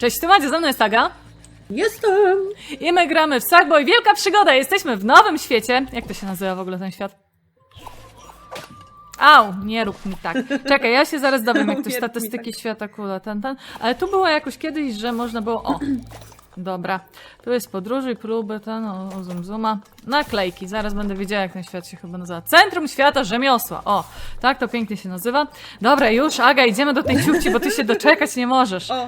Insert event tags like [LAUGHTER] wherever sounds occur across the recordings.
Cześć, tu Macie, ze mną jest Aga. Jestem! I my gramy w Sackboy. Wielka przygoda! Jesteśmy w nowym świecie. Jak to się nazywa w ogóle ten świat? Au, nie rób mi tak. Czekaj, ja się zaraz dowiem, jak [LAUGHS] Nie to rób mi statystyki tak. świata kula, ten, ten. Ale tu było jakoś kiedyś, że można było... O! Dobra. Tu jest podróży, próby, ten, o, o zoom, zooma. Naklejki. Zaraz będę wiedziała, jak ten świat się chyba nazywa. Centrum Świata Rzemiosła. O, tak to pięknie się nazywa. Dobra, już, Aga, idziemy do tej ciuchci, bo ty się doczekać nie możesz. O,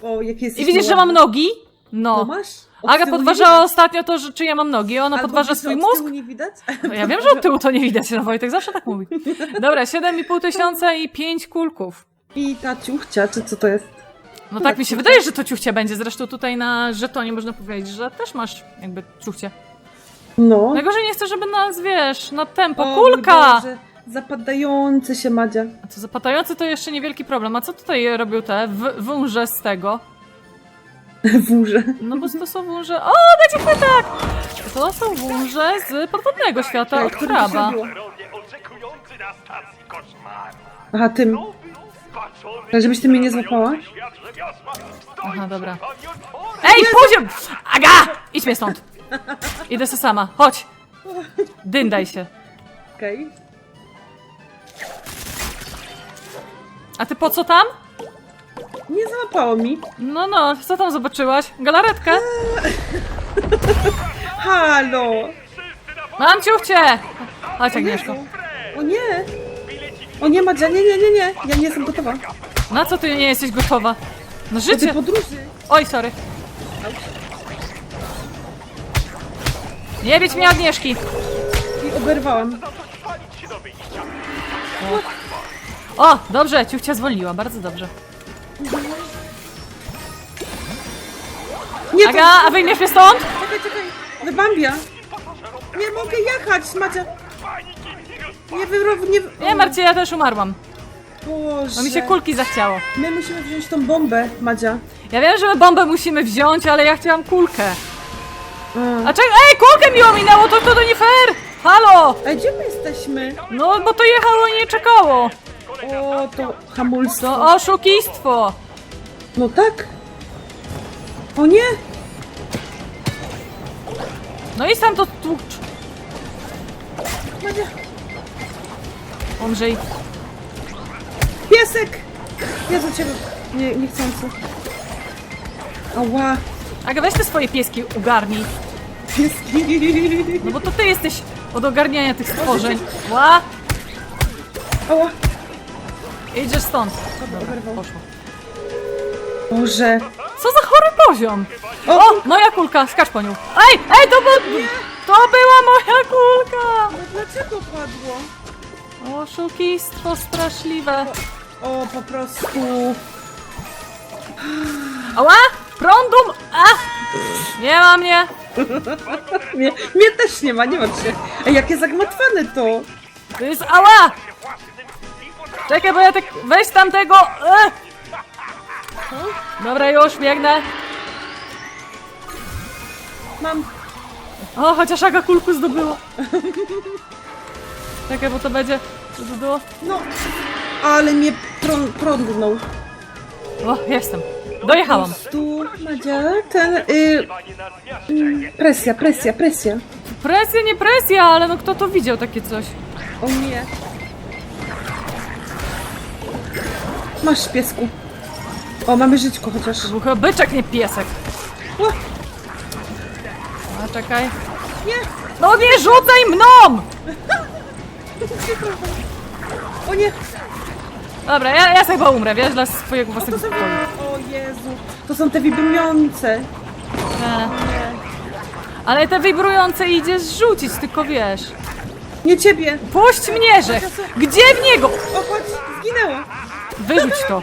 po- o, jakie jesteś I widzisz, że mam nogi? No. Masz? Od Aga tyłu nie podważała widać. ostatnio to, że czy ja mam nogi. Ona Albo podważa wiesz, swój od mózg. tyłu nie widać? No ja wiem, że od tyłu to nie widać, no Wojtek zawsze tak mówi. Dobra, 7,5 tysiąca i 5 kulków. I ta ciuchcia, czy co to jest? No tak mi się wydaje, że to ciuchcie będzie. Zresztą tutaj na żetonie można powiedzieć, że też masz jakby ciuchcie. No. Najgorzej nie chcę, żeby nas, wiesz, na tempo. O, Kulka! Boże, Zapadające się Madzia. A co zapatający to jeszcze niewielki problem. A co tutaj robią te w- wąże z tego? [LAUGHS] Wórze. No bo to są wąże... O, dajcie chwytak! To są wąże z podobnego świata Tak, od który kraba. to oczekujący na stacji koszmaru. Aha, tym. Tak, żebyś ty mnie nie złapała? Aha, dobra. Ej, poziom! Aga! Idź mnie stąd! Idę se sama, chodź! Dyndaj się. Okej. A ty po co tam? Nie załapało mi. No, no, co tam zobaczyłaś? Galaretkę? Halo! Mam ciuchcie! Chodź, Agnieszko. O nie! O nie, Madzia, nie, nie, nie, nie. Ja nie jestem gotowa. Na co ty nie jesteś gotowa? Na Do tej życie? podróży. Oj, sorry. Nie bić mi Agnieszki! I oberwałam. O, dobrze, ciuchcia zwolniła, bardzo dobrze. Nie, to... Aga, a wyjmiesz mnie stąd? Czekaj, czekaj. No Bambia. Nie mogę jechać, Madzia. Nie wyrow... Nie... Nie, Marcie, ja też umarłam. Boże. Bo mi się kulki zachciało. My musimy wziąć tą bombę, Madzia. Ja wiem, że my bombę musimy wziąć, ale ja chciałam kulkę. A. A czekaj, ej, kulkę mi ominęło, to, to, to nie fair! Halo! Ej, gdzie my jesteśmy? No, bo to jechało i nie czekało. O, to hamulstwo. To oszukistwo. No tak. O nie! No i sam to tłucz. Madzia. Umrzyj. Piesek! Ja za ciebie. Nie, niechcący. Ała. Aga, weź te swoje pieski ugarnij. Pieski. No bo to ty jesteś od ogarniania tych stworzeń. Ła! Ała. Idziesz stąd. Dobra, poszło. Boże. Co za chory poziom? O, O, moja kulka, skacz po nią. Ej, ej, to, był, to była moja kulka! No dlaczego padło? Oszukistwo straszliwe. O, po prostu. Ała! Prądum! A! Nie ma mnie! Mnie, mnie też nie ma, nie martw się. Ej, jakie zagmatwane to. To jest ała! Czekaj, bo ja tak... Weź tamtego! E! Dobra, już biegnę. Mam. O, chociaż Aga kulku zdobyła. [LAUGHS] Czekaj, bo to będzie... Co to było? No. Ale mnie prą- prądnął. O, jestem. Dojechałam. Tu, Madzia, ten. Y, presja, presja, presja. Presja, nie presja, ale no kto to widział takie coś? O nie. Masz piesku. O, mamy żyćko chociaż. Był chyba byczek, nie piesek. O, A, czekaj. nie! No nie rzucaj mną! [LAUGHS] O nie! Dobra, ja, ja sobie chyba umrę, wiesz, dla swojego własnego To są... spokoju. O Jezu. To są te wibrujące. E. Ale te wibrujące idzie zrzucić, tylko wiesz. Nie ciebie. Puść mnie, że! Gdzie w niego? O, patrz, zginęła. Wyrzuć to.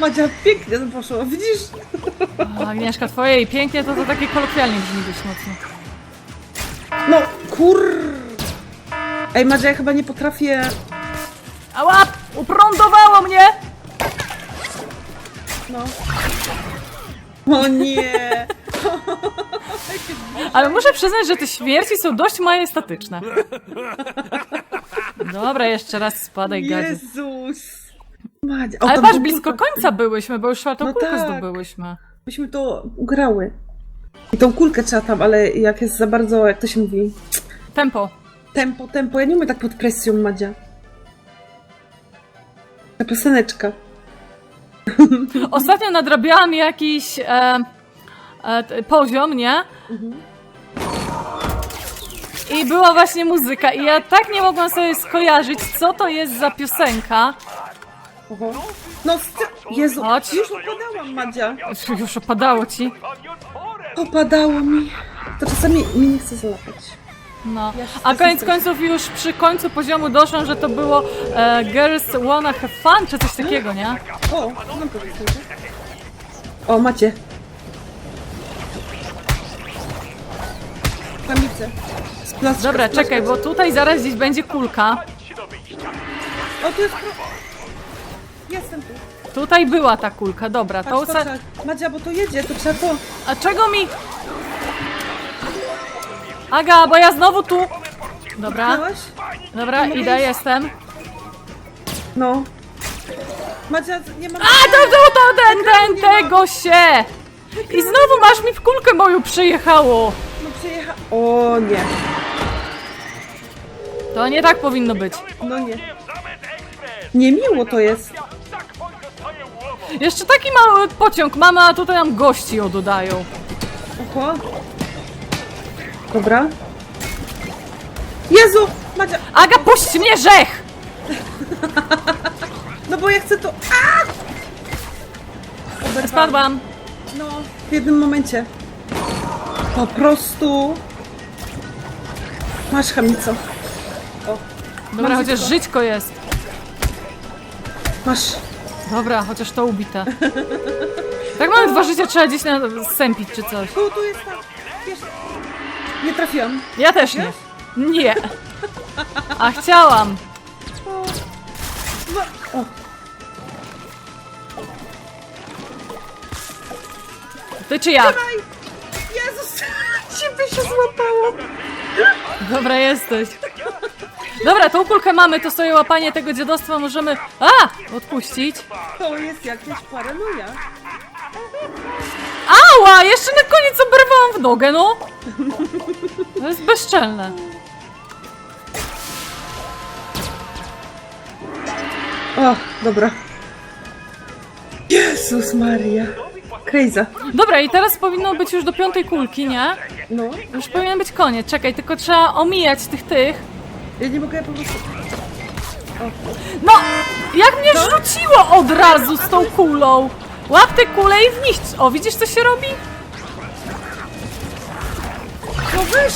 Madzia, pięknie to poszło. Widzisz? O, Agnieszka, twoje i pięknie to, to takie kolokwialnie brzmi dość mocno. No, kur... Ej, Madzia, ja chyba nie potrafię... Ała! Uprądowało mnie! No. O nie! [LAUGHS] Ale muszę przyznać, że te śmierci są dość majestatyczne. Dobra, jeszcze raz spadaj, gadzie. Jezus! Madzia. O, Ale tam patrz, był blisko kulka. końca byłyśmy, bo już czwartą No kulkę tak. zdobyłyśmy. Byśmy to ugrały. I tą kulkę trzeba tam, ale jak jest za bardzo, jak to się mówi, Tempo. Tempo, tempo. Ja nie umiem tak pod presją, Madzia. Ta pioseneczka. [LAUGHS] Ostatnio nadrabiałam jakiś e, e, poziom, nie? I była właśnie muzyka i ja tak nie mogłam sobie skojarzyć, co to jest za piosenka. Oho. No, sty- Jezu, Chodź. już opadałam, Madzia. Już- Już opadało ci. Opadało mi. To czasami mi nie chce załapać. No. A koniec końców już przy końcu poziomu doszłam, że to było e, Girls Wanna Have Fun, czy coś takiego, nie? O, to O, macie. Z plastka, Dobra, z plastka. czekaj, bo tutaj zaraz gdzieś będzie kulka. O, tu jest... Jestem tu. Tutaj była ta kulka, dobra, to Patrz, to se... trzeba... Madzia, bo to jedzie, to trzeba to... A czego mi... Aga, bo ja znowu tu... Dobra, Miałaś? dobra, mogę idę, iść? jestem. No. Madzia, nie mam... A, to, to, to, ten, ten, tego się! I znowu masz mi w kulkę moją przyjechało. No przyjecha... O, nie. To nie tak powinno być. No nie. Niemiło to jest. Jeszcze taki mały pociąg mamy, a tutaj nam gości oddają. Oho. Dobra. Jezu! Madzia, Aga, puść mnie, rzech! [LAUGHS] no bo ja chcę to... A! Oberwałam. Spadłam. No, w jednym momencie. Po prostu... Masz chamico. O, Dobra, Mam chociaż żyćko. żyćko jest. masz. Dobra, chociaż to ubite. Tak mamy dwa życia, trzeba gdzieś na sępić czy coś. Tu, tu jest ta... Wiesz... Nie trafiłam. Ja też nie. Nie. A chciałam. O. No. o. Ty czy ja? Jezus! [LAUGHS] Ciebie się złapało! Dobra, jesteś. Dobra, tą kulkę mamy, to sobie łapanie tego dziadostwa możemy... A! Odpuścić. To jest jakaś paranoja. Ała! Jeszcze na koniec oberwałam w nogę, no! To jest bezczelne. O, dobra. Jezus Maria. Krejza. Dobra, i teraz powinno być już do piątej kulki, nie? No, Już powinien być koniec. Czekaj, tylko trzeba omijać tych tych. ja nie mogę po prostu... No! Jak mnie rzuciło od razu z tą kulą! Łap tę kulę i w nich... O, widzisz co się robi? No weź!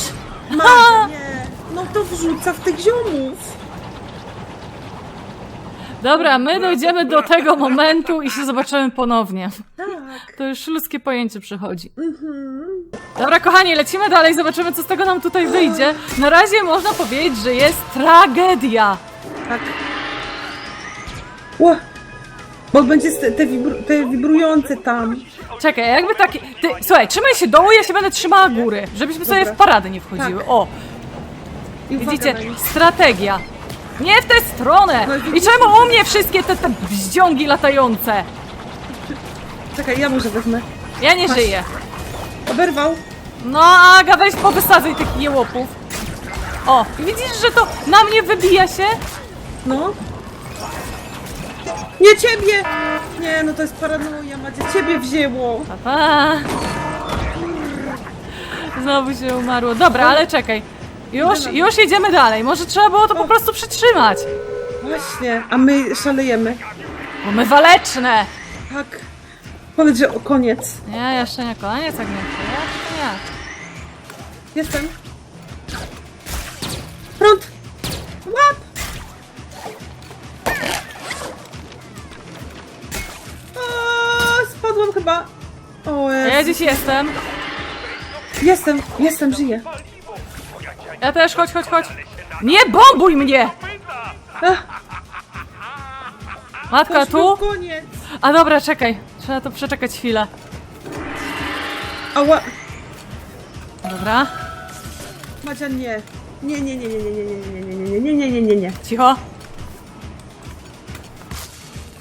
Nie. No to wrzuca w tych ziomów. Dobra, my dojdziemy do tego momentu i się zobaczymy ponownie. Tak. To już ludzkie pojęcie przychodzi. Dobra, kochani, lecimy dalej, zobaczymy, co z tego nam tutaj wyjdzie. Na razie można powiedzieć, że jest tragedia. Tak. Ło! Bo będzie te, wibru, te wibrujące tam. Czekaj, jakby taki... Ty, słuchaj, trzymaj się dołu, ja się będę trzymała góry, żebyśmy sobie Dobra. w paradę nie wchodziły. Tak. O, I uwaga widzicie, na nich. strategia. Nie w tę stronę! No i I widzicie- czemu u mnie wszystkie te, te latające? Czekaj, ja może wezmę. Ja nie żyję. Oberwał. No, Aga, weź powysadzaj tych jełopów. O, widzisz, że to na mnie wybija się? No. Nie ciebie! Nie, no to jest paranoja, Macie. Ciebie wzięło. Pa, pa. Znowu się umarło. Dobra, ale czekaj. Już, już jedziemy dalej. Może trzeba było to po prostu przytrzymać. Właśnie, a my szalejemy. Bo my waleczne. Tak. Powiedz, że o koniec. Nie, jeszcze nie koniec, nie. Jeszcze nie. Jestem. Spadłam chyba. O, Ja Jezu. gdzieś jestem. Jestem, jestem, żyję. Ja też, chodź, chodź, chodź. Nie bombuj mnie! Ach, Matka, tu? koniec. A dobra, czekaj. Trzeba to przeczekać chwilę. Ała. Dobra, Madzia, nie. Nie, nie, nie, nie, nie, nie, nie, nie, nie, nie, nie, nie, nie, nie, nie. cicho.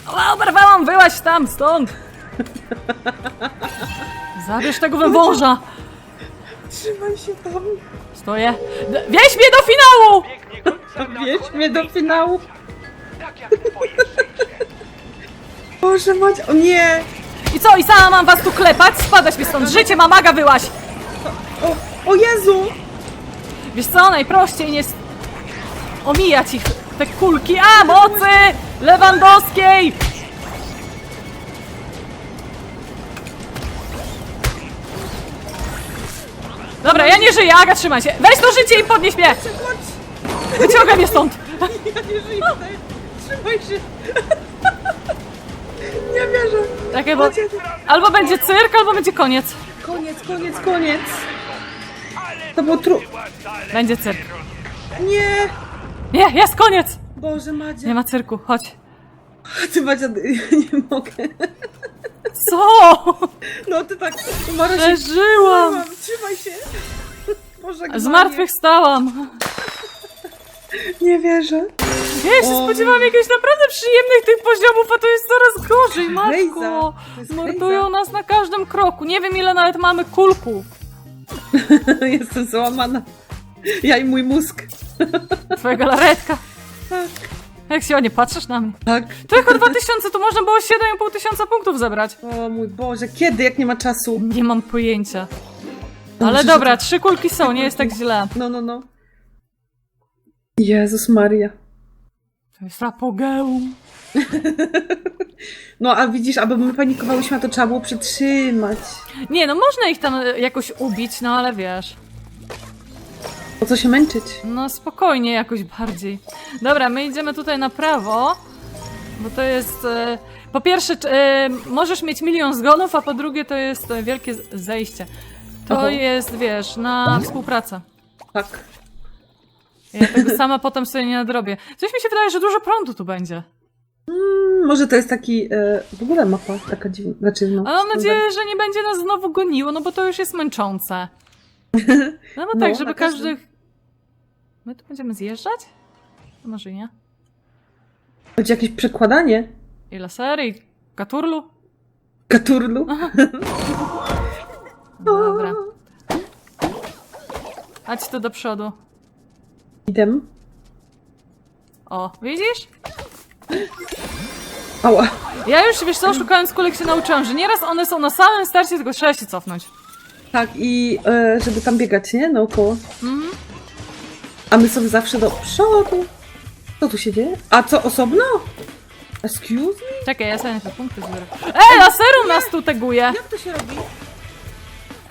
O, oberwałam, wyłaź tam, stąd! Zabierz tego węwąża! Trzymaj się tam. Stoję. D- Wieź mnie do finału! Biegnie końca Wieź mnie do finału. tak jak twoje życie. Boże, Madzia, o nie. I co, i sama mam was tu klepać? Spadać mi stąd, życie mamaga wyłaś! O, o Jezu. Wiesz co, najprościej nie... s- Omijać ich, te kulki. A, mocy! Lewandowskiej! Dobra, ja nie żyję, Aga, trzymaj się. Weź to życie i podnieś mnie! Chodź. Wyciągaj mnie stąd! Ja nie żyję. Trzymaj się. Nie wierzę. Takie, bo... Albo będzie cyrk, albo będzie koniec. Koniec, koniec, koniec. To było tru... Będzie cyrk. Nie. Nie, jest koniec! Boże, Madzia. Nie ma cyrku, chodź. Ty, Madzia, ja nie mogę. Co? No, ty tak... Się... Przeżyłam! Trzymaj się. Boże, Zmartwychwstałam. Nie wierzę. Ja się O. spodziewałam jakichś naprawdę przyjemnych tych poziomów, a to jest coraz gorzej, matko. To jest Mordują nas na każdym kroku. Nie wiem ile nawet mamy kulków. [LAUGHS] Jestem załamana. Ja i mój mózg. Twoja galaretka. Tak. Jak się nie patrzysz na mnie. Tak. To jako 2000 to można było 7,5 tysiąca punktów zebrać. O mój Boże, kiedy, jak nie ma czasu? Nie mam pojęcia. Dobrze, Ale dobra, trzy kulki są, nie jest tak źle. No, no, no. Jezus Maria. To jest apogeum. [LAUGHS] No, a widzisz, aby my panikowałyśmy, to trzeba było przytrzymać. Nie, no można ich tam jakoś ubić, no ale wiesz. Po co się męczyć? No spokojnie jakoś bardziej. Dobra, my idziemy tutaj na prawo, bo to jest... E, po pierwsze, e, możesz mieć milion zgonów, a po drugie to jest e, wielkie zejście. To jest, wiesz, na współpracę. Tak. Ja tego [LAUGHS] sama potem sobie nie nadrobię. Coś mi się wydaje, że dużo prądu tu będzie. Mm, może to jest taki, e, w ogóle mapa taka dziwna, znaczy no. Ale mam nadzieję, że nie będzie nas znowu goniło, no bo to już jest męczące. No bo No, tak, na żeby każdym. każdy... My tu będziemy zjeżdżać? To Może nie. Będzie jakieś przekładanie I lasery, i katurlu. katurlu. [LAUGHS] Dobra. Chodź tu do przodu. Idę. O, widzisz? Ała. Ja już, wiesz co, szukając kulek się nauczyłam, że nieraz one są na samym starcie, tylko trzeba się cofnąć. Tak, i e, żeby tam biegać, nie? Naokoło. Mhm. A my sobie zawsze do przodu. Co tu się dzieje? A co, osobno? Excuse me? Czekaj, ja sobie najpierw punkty zbiorę. Ej, laseru nas tu teguje! Jak to się robi?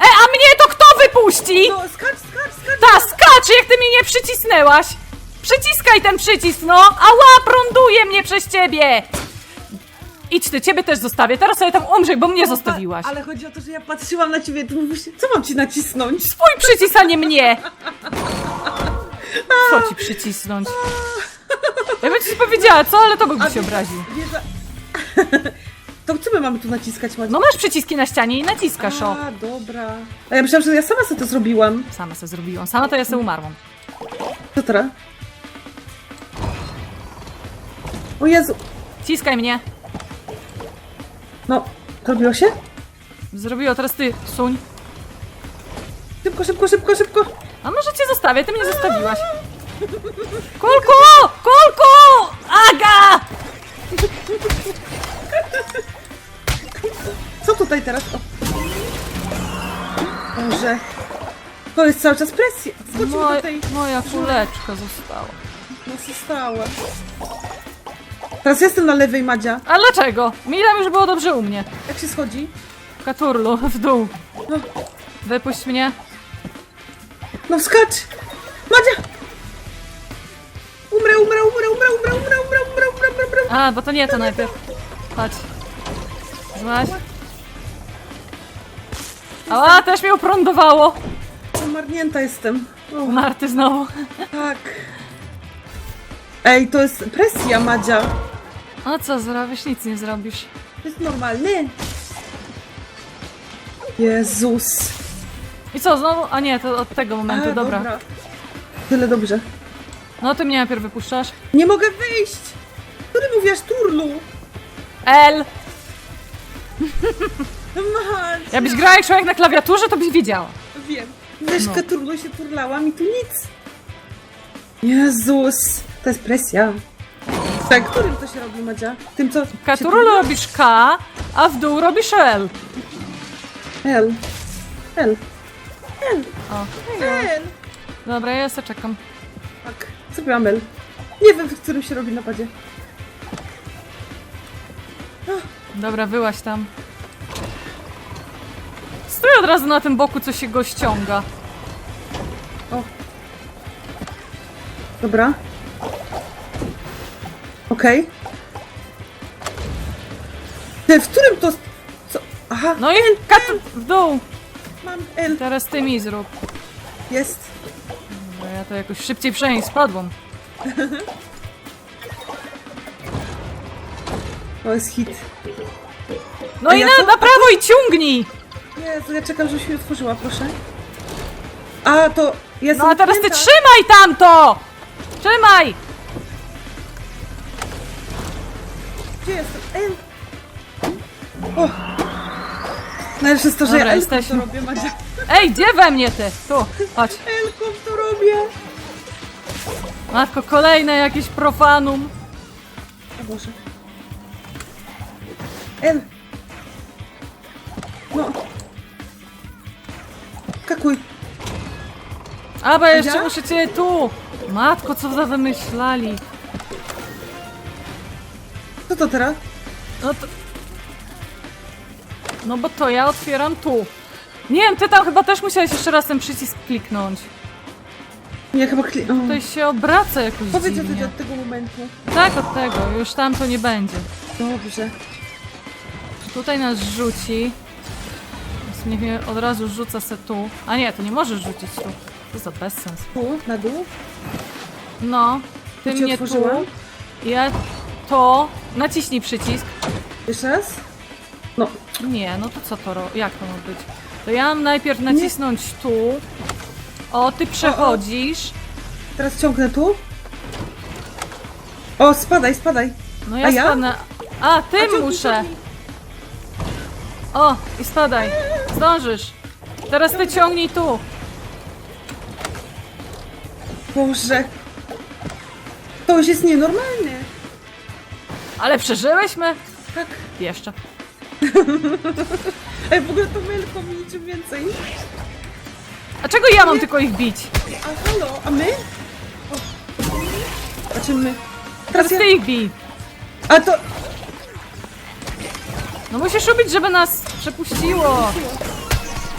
Ej, a mnie to kto wypuści? No, skacz, skacz, skacz! Ta, skacz, jak ty mnie nie przycisnęłaś! Przyciskaj ten przycisk, no! Ała, prąduje mnie przez ciebie! Idź ty, ciebie też zostawię, teraz sobie tam umrzej, bo mnie zostawiłaś. Ale chodzi o to, że ja patrzyłam na ciebie, ty mówisz, co mam ci nacisnąć? Twój przycisk, a nie mnie! Co ci przycisnąć? Ja bym ci powiedziała, co, ale to byłby się obraził. [LAUGHS] To co my mamy tu naciskać, Macie? No masz przyciski na ścianie i naciskasz o. A, dobra. A ja myślałam, że ja sama sobie to zrobiłam. Sama sobie zrobiłam, sama to ja sobie umarłam. Co teraz? O Jezu. Ciskaj mnie. No, zrobiło się? Zrobiło, teraz ty, suń. Szybko, szybko, szybko, szybko. A może cię zostawię, ty mnie zostawiłaś. Kulku! Kulku! Aga! Co tutaj teraz? O. Boże. To jest cały czas presja. Skoczmy Moj, do tej... moja kuleczka została. No, została. Teraz jestem na lewej, Madzia. A dlaczego? Mi tam już było dobrze u mnie. Jak się schodzi? Katurlu, w dół. No, Wypuść mnie. no skacz! Madzia! Umrę, umrę, umrę, umrę, umrę, umrę, umrę, umrę, umrę, umrę, umrę. A, bo to nie to najpierw. Chodź. Złaś. Ała, też mnie uprądowało. Zamarnięta jestem. O, Narty znowu. tak. Ej, to jest presja, Madzia. A co zrobisz? Nic nie zrobisz. To jest normalny. Jezus. I co, znowu? A nie, to od tego momentu, A, dobra. Tyle dobrze. No ty mnie najpierw wypuszczasz. Nie mogę wyjść! Ty mówisz, turlu? L. Macia. Jakbyś grała jak człowiek na klawiaturze, to byś wiedziała. Wiem. Wiesz, No. katurgo się turlałam i tu nic. Jezus, to jest presja. Tak, którym to się robi, Madzia? Tym, co... się turla? robisz K, a w dół robisz L. L. L. L. O. L. Dobra, ja sobie czekam. Tak, zrobiłam L. Nie wiem, w którym się robi napadzie. Dobra, wyłaś tam. Stój od razu na tym boku, co się go ściąga. O. Dobra. Okej. Ty, W którym to... Co? Aha, No i kat w dół. mam L. Teraz ty mi zrób. Jest. Bo ja to jakoś szybciej przejść spadłam. To jest hit. No A i ja na, co? na prawo i ciągnij! Jezu, ja czekam, żebyś mi otworzyła, proszę. A, to jest... No a teraz ty zamknięta. trzymaj tamto! Trzymaj! Gdzie jestem? L. O! Najlepsze jest to, że Dobra, ja Elką to robię, Madzia. Ej, gdzie we mnie ty? Tu, chodź. Elką to robię. Matko, kolejne jakieś profanum. O Boże. L. No. Skakuj. A, bo jeszcze Ja? muszę cię tu. Matko, co za wymyślali. Co to teraz? No to... No bo to ja otwieram tu. Nie wiem, ty tam chyba też musiałeś jeszcze raz ten przycisk kliknąć. Nie, chyba kli... O. To się obraca jakoś Powiedz dziwnie. od tego momentu. Tak, od tego. Już tam to nie będzie. Dobrze. Tutaj nas rzuci. Więc niech mnie od razu rzuca se tu. A nie, to nie możesz rzucić tu. To za bezsens. Tu, na dół. No, ty Tu mnie tu. otworzyłam. Ja to. Naciśnij przycisk. Jeszcze raz. No. Nie, no to co to ro... Jak to ma być? To ja mam najpierw nacisnąć tu. O, ty przechodzisz. Teraz ciągnę tu. O, spadaj, spadaj. No ja A ja? spadnę. A, A tym ciągnij, muszę. ciągnij. O, i spadaj. Zdążysz. Teraz ty ciągnij tu. Boże. To już jest nienormalne. Ale przeżyłyśmy? Tak. Jeszcze. [LAUGHS] Ej, w ogóle to mylko mi niczym więcej. A czego ja mam tylko ich bić? A halo, a my? O. A czym my? Teraz Teraz ja... ty ich bij. A to... No musisz robić, żeby nas przepuściło.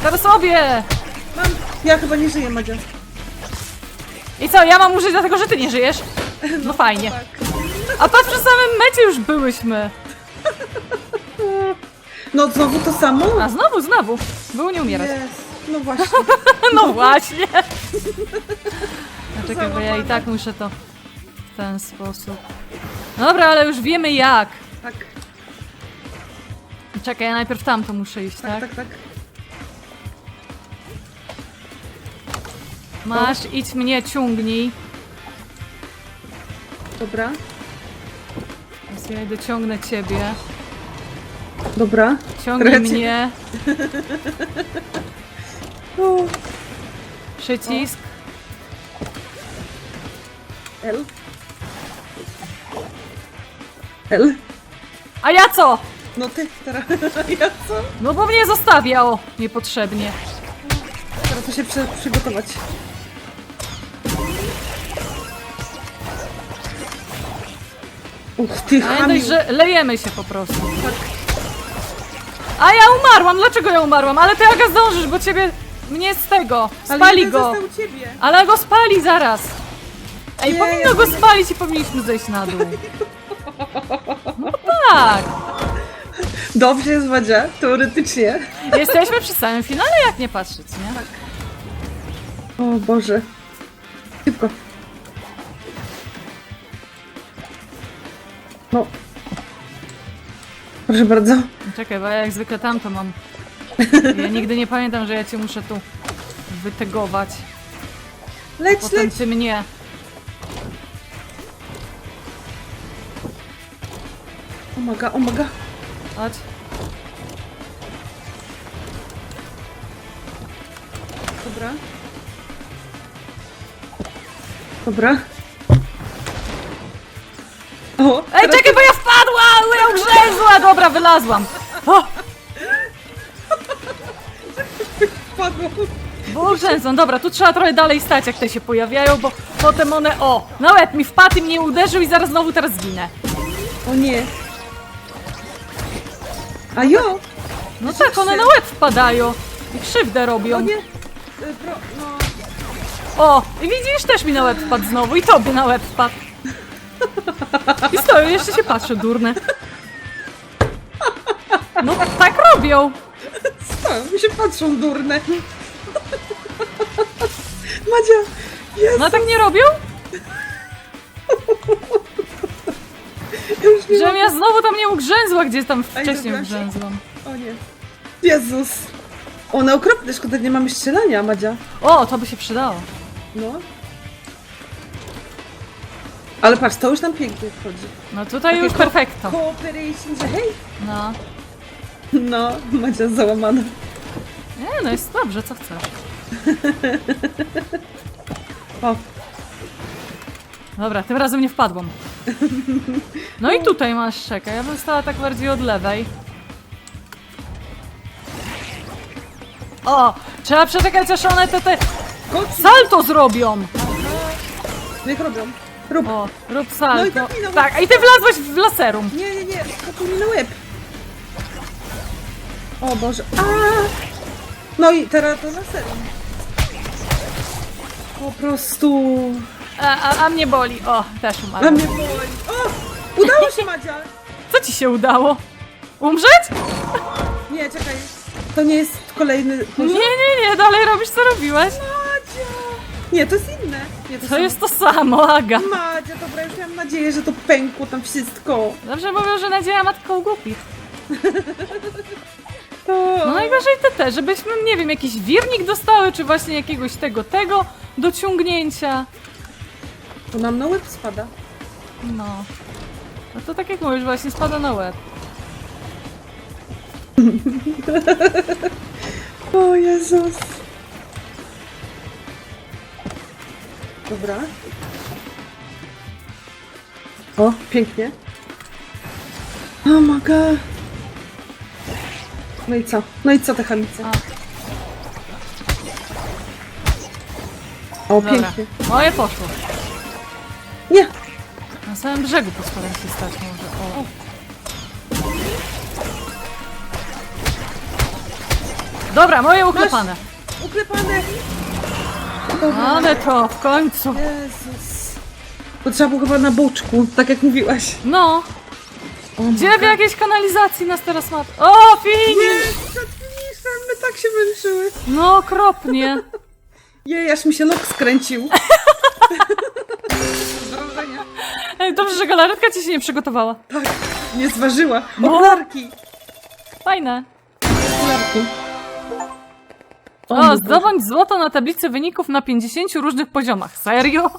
Teraz obie. Mam... Ja chyba nie żyję, Madzia. I co, ja mam użyć dlatego, że ty nie żyjesz? [LAUGHS] No fajnie. Tak. A patrz, przy samym mecie już byłyśmy. No znowu to samo? A znowu, znowu. Był nie umierać. Jest. No właśnie. [LAUGHS] No właśnie. No [LAUGHS] czekaj, bo ja i tak muszę to w ten sposób. Dobra, ale już wiemy jak. Tak, Czekaj, ja najpierw tam to muszę iść, tak, tak? tak, tak. Masz, idź mnie, ciągnij. Dobra, Teraz ja idę, ciągnę ciebie. dobra. Ciągnij cię- mnie. [LAUGHS] O, Przycisk. L. L. A ja co? No ty, teraz. [LAUGHS] Ja co? No bo mnie zostawiał niepotrzebnie. Teraz muszę się przy, przygotować. Uch, ty A ja chamiu. dość, że lejemy się po prostu. A ja umarłam! Dlaczego ja umarłam? Ale ty Aga zdążysz, bo ciebie... Mnie z tego. Ale Spali go. u ciebie. Ale go spali zaraz. Ej, Nie, powinno go spalić i powinniśmy zejść na dół. No tak. Dobrze jest, Madzia, teoretycznie. Jesteśmy przy samym finale, jak nie patrzeć, nie? O Boże. Szybko. No. Proszę bardzo. Czekaj, bo ja jak zwykle tam to mam. Ja nigdy nie pamiętam, że ja cię muszę tu wytegować. Leć, Potem leć. ty mnie. Omaga, omaga. Chodź. Dobra. Dobra. O, Ej, czekaj, bo ja wpadła! Ja ugrzęzła! Dobra, wylazłam. O, wpadło. bo ugrzęzłam. Dobra, tu trzeba trochę dalej stać, jak te się pojawiają, bo potem one... O, na łeb mi wpadł i mnie uderzył i zaraz znowu teraz zginę. O nie. A jo! No tak, one na łeb wpadają i krzywdę O robią. nie. Y, Pro, no. O, i widzisz, też mi na łeb wpadł znowu i tobie na łeb wpadł. I stoją, jeszcze się patrzę, durne. No tak robią. Co? Mi się patrzą durne. Madzia! Jest! No tak nie robią? Już nie Żebym ja znowu tam nie ugrzęzła, gdzie tam Ej, wcześniej dobra ugrzęzłam. O nie. Jezus! One okropne, szkoda, nie mamy strzelania, Madzia. O, to by się przydało. No. Ale patrz, to już nam pięknie wchodzi. No tutaj już perfekto. Cooperation, że hej! No. No, Madzia załamana. Nie, no jest dobrze, co chcesz. O, Dobra, tym razem nie wpadłam. No i tutaj masz, czekaj, ja bym stała tak bardziej od lewej. O, trzeba przeczekać, aż one te, te salto zrobią. Niech robią. Rób. O, rób salto. No i tak Tak, a i ty wlazłeś w laserum. Nie, nie, nie, skoczył mi łeb. O Boże. A! No i teraz to na serio. Po prostu... A, a, a mnie boli. O, też A umarłam. mnie boli. O! Udało się, [LAUGHS] Madzia! Co ci się udało? Umrzeć? Nie, czekaj. To nie jest kolejny Nie, nie, nie, dalej robisz co robiłeś. Madzia! Nie, to jest inne. Nie, to, To samo. jest to samo, Aga. Madzia, dobra, już miałam nadzieję, że to pękło tam wszystko. Dobrze mówią, że nadzieja matką głupich. [LAUGHS] To... No najgorzej te te, żebyśmy, nie wiem, jakiś wirnik dostały, czy właśnie jakiegoś tego, tego do ciągnięcia. To nam na łeb spada. No. No to tak jak mówisz, właśnie spada na łeb. [LAUGHS] O Jezus. Dobra. O, pięknie. O my god. No i co? No i co te chamice? A. O, Dobra. pięknie. Moje poszło. Nie! Na samym brzegu postaram się stać może. O. Dobra, moje uklepane. Uklepane! Dobra. Ale to w końcu. Jezus. To trzeba było chyba na boczku, tak jak mówiłaś. No. O my Gdzie w jakiejś kanalizacji nas teraz ma? O, finish! Nie, przed finiszem my tak się męczyły. No, okropnie. [LAUGHS] Jej, aż mi się nóg skręcił. [LAUGHS] Dobrze, że galaretka ci się nie przygotowała. Tak, nie zważyła. No. Okularki. Fajne. Okularki. O, zdobądź złoto na tablicy wyników na 50 różnych poziomach. Serio?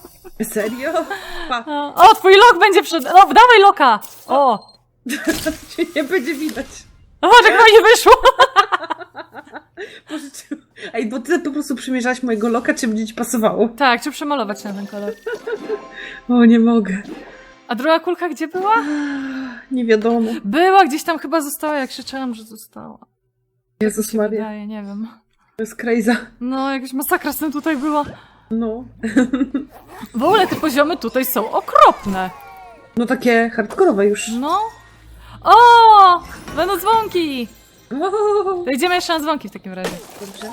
Serio? Pa, O, twój lok będzie przed... No, dawaj loka! O! [LAUGHS] cię nie będzie widać. O, jak fajnie wyszło! Pożyczył. Ej, bo ty po prostu przymierzałaś mojego loka, czy będzie ci pasowało? Tak, trzeba przemalować na ten kolor. O, nie mogę. A druga kulka gdzie była? Nie wiadomo. Była, gdzieś tam chyba została, jak krzyczałam, że została. Jezus Maria, Wydaje, nie wiem. To jest crazy. No, jakaś masakra z tym tutaj była. No. W ogóle te poziomy tutaj są okropne. No takie hardkorowe już. No. O! Będą dzwonki! To idziemy jeszcze na dzwonki w takim razie. dobrze.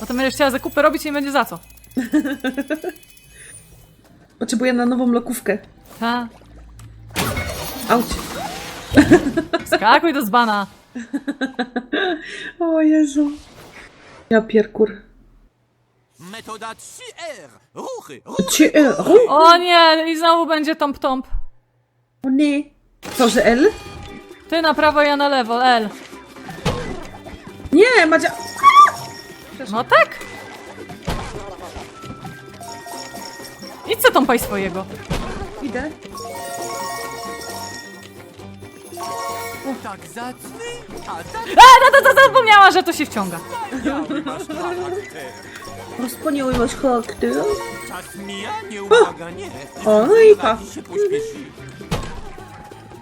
Potem będziesz chciała zakupy robić i nie będzie za co. [LAUGHS] Potrzebuję na nową lokówkę. Ta. Auć. Skakuj do dzbana. [LAUGHS] O Jezu. Ja pierkur. Metoda 3R. Ruchy, ruchy. Cie, e, o, nie, i znowu będzie tomp tomp. o nie. Co, że L? Ty na prawo, ja na lewo, L. Nie, Madzia. No tak. Idź co tąpaj swojego. Idę. Tak zacny, a tak A, to, to, to zapomniała, że to się wciąga. biały masz charakter. Czas mija, nieubłaganie. O, no i pa. się pośpieszy.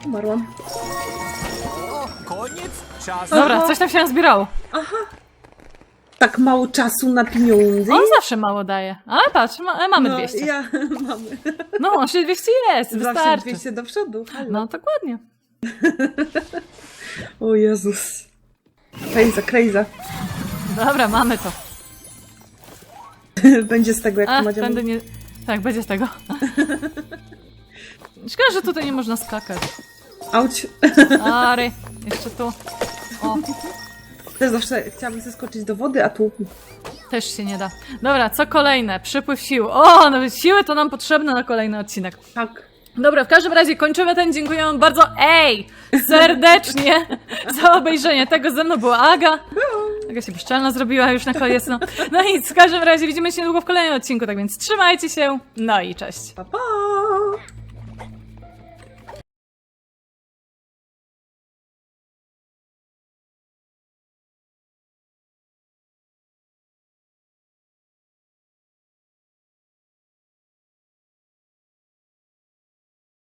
Umarłam. O, koniec czasu. Dobra, coś tam się nazbierało. Tak mało czasu na pieniądze. On zawsze mało daje. Ale patrz, ma, e, mamy no, 200. Ja [LAUGHS] mamy. No, właśnie 200 jest, Zawsze wystarczy. 200 do przodu. Halo. No, dokładnie. [LAUGHS] O Jezus. Krejza, krejza. Dobra, mamy to. [LAUGHS] Będzie z tego, jak to Madzia tędy mówi. nie... Tak, będzie z tego. [LAUGHS] Szkoda, że tutaj nie można skakać. Auć. Ary, jeszcze tu. O, Też zawsze chciałabym zeskoczyć do wody, a tu... też się nie da. Dobra, co kolejne? Przypływ sił. O, nawet siły to nam potrzebne na kolejny odcinek. Tak. Dobra, w każdym razie kończymy ten. Dziękuję wam bardzo, ej, serdecznie za obejrzenie tego. Ze mną była Aga. Aga się bezczelna zrobiła już na koniec. No. no i w każdym razie widzimy się niedługo w kolejnym odcinku, tak więc trzymajcie się. No i cześć. Pa, pa!